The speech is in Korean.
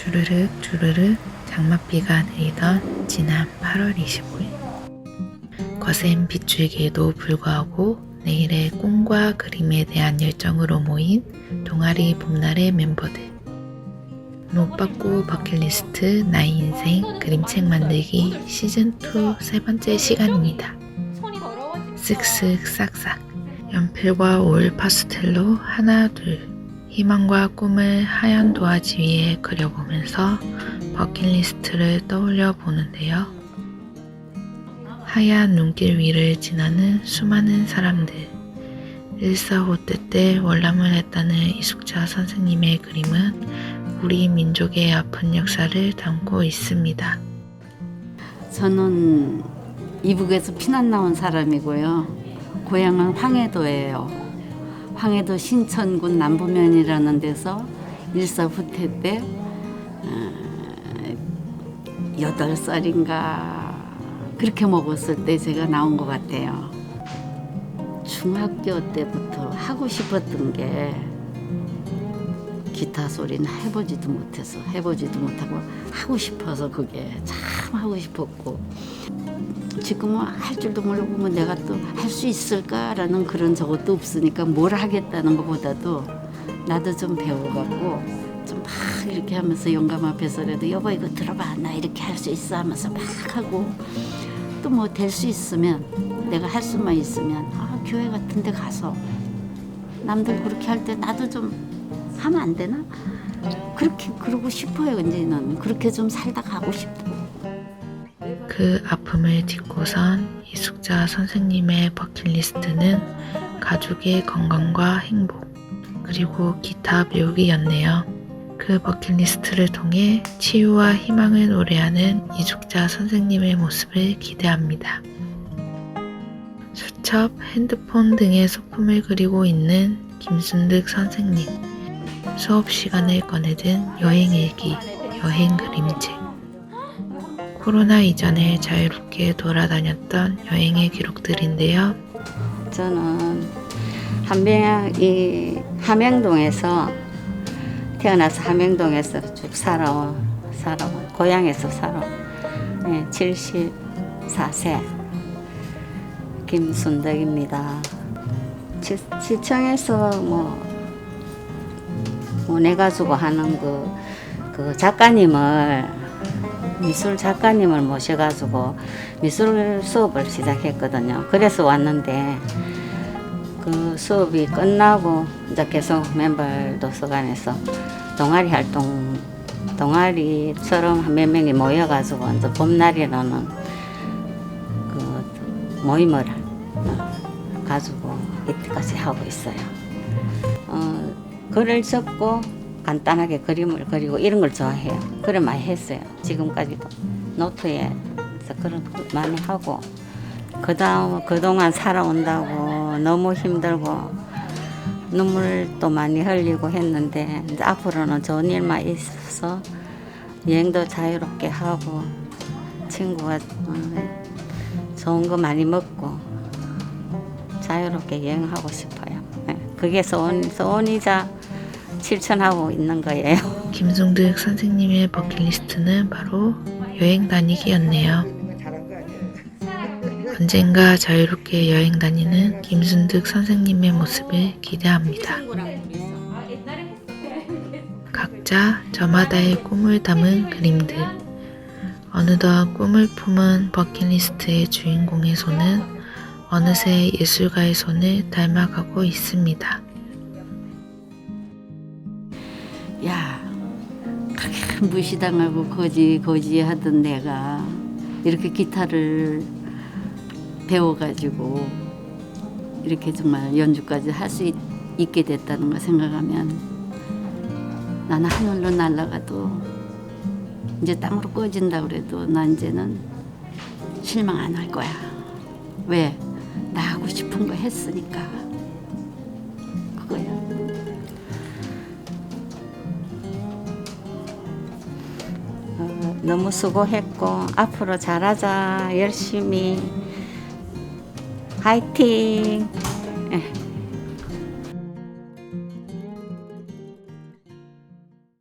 주르륵 주르륵 장맛비가 내리던 지난 8월 25일. 거센 빗줄기에도 불구하고 내일의 꿈과 그림에 대한 열정으로 모인 동아리 봄날의 멤버들. 못 받고 버킷리스트 나의 인생 그림책 만들기 시즌2 세 번째 시간입니다. 쓱쓱 싹싹. 연필과 올 파스텔로 하나 둘 희망과 꿈을 하얀 도화지 위에 그려보면서 버킷리스트를 떠올려 보는데요. 하얀 눈길 위를 지나는 수많은 사람들 일사후퇴 월남을 했다는 이숙자 선생님의 그림은 우리 민족의 아픈 역사를 담고 있습니다. 저는 이북에서 피난 나온 사람이고요. 고향은 황해도예요. 황해도 신천군 남부면이라는 데서 일사 후퇴 때 어, 여덟 살인가 그렇게 먹었을 때 제가 나온 것 같아요. 중학교 때부터 하고 싶었던 게 기타 소리는 해보지도 못해서 해보지도 못하고 하고 싶어서 그게 참 하고 싶었고 지금은 할 줄도 모르고 뭐 내가 또 할 수 있을까라는 그런 저것도 없으니까 뭘 하겠다는 것보다도 나도 좀 배워갖고 좀 막 이렇게 하면서 영감 앞에서라도 여보 이거 들어봐 나 이렇게 할 수 있어 하면서 막 하고 또 뭐 될 수 있으면 내가 할 수만 있으면 아 교회 같은 데 가서 남들 그렇게 할 때 나도 좀 하면 안 되나? 그렇게 그러고 싶어요 이제는 그렇게 좀 살다 가고 싶고 그 아픔을 딛고선 이숙자 선생님의 버킷리스트는 가족의 건강과 행복, 그리고 기타 배우기였네요. 그 버킷리스트를 통해 치유와 희망을 노래하는 이숙자 선생님의 모습을 기대합니다. 수첩, 핸드폰 등의 소품을 그리고 있는 김순득 선생님. 수업 시간을 꺼내든 여행 일기, 여행 그림책. 코로나 이전에 자유롭게 돌아다녔던 여행의 기록들인데요. 저는 함명 이 함양동에서 태어나서 함양동에서 쭉 살아온 살아온 고향에서 살아 네, 74세 김순덕입니다. 지, 지청에서 뭐 보내가지고 하는 그, 그 작가님을 미술 작가님을 모셔가지고 미술 수업을 시작했거든요. 그래서 왔는데 그 수업이 끝나고 이제 계속 멤버 도서관에서 동아리 활동 동아리처럼 한몇 명이 모여가지고 이제 봄날이라는 그 모임을 어, 가지고 이때까지 하고 있어요. 어, 글을 적고 간단하게 그림을 그리고 이런 걸 좋아해요. 그걸 많이 했어요. 지금까지도 노트에 그런 거 많이 하고 그다음 그동안 살아온다고 너무 힘들고 눈물도 많이 흘리고 했는데 이제 앞으로는 좋은 일만 있어서 여행도 자유롭게 하고 친구가 어, 좋은 거 많이 먹고 자유롭게 여행하고 싶어요. 예, 그게 소원 소원이자 실천하고 있는 거예요. 김승득 선생님의 버킷리스트는 바로 여행 다니기였네요. 언젠가 자유롭게 여행 다니는 김순득 선생님의 모습을 기대합니다. 각자 저마다의 꿈을 담은 그림들. 어느덧 꿈을 품은 버킷리스트의 주인공의 손은 어느새 예술가의 손을 닮아가고 있습니다. 야, 그렇게 무시당하고 거지 거지 하던 내가 이렇게 기타를 배워가지고 이렇게 정말 연주까지 할 수 있게 됐다는 걸 생각하면 나는 하늘로 날아가도 이제 땅으로 꺼진다 그래도 난 이제는 실망 안 할 거야. 왜? 나 하고 싶은 거 했으니까. 너무 수고했고 앞으로 잘하자. 열심히. 화이팅. 예.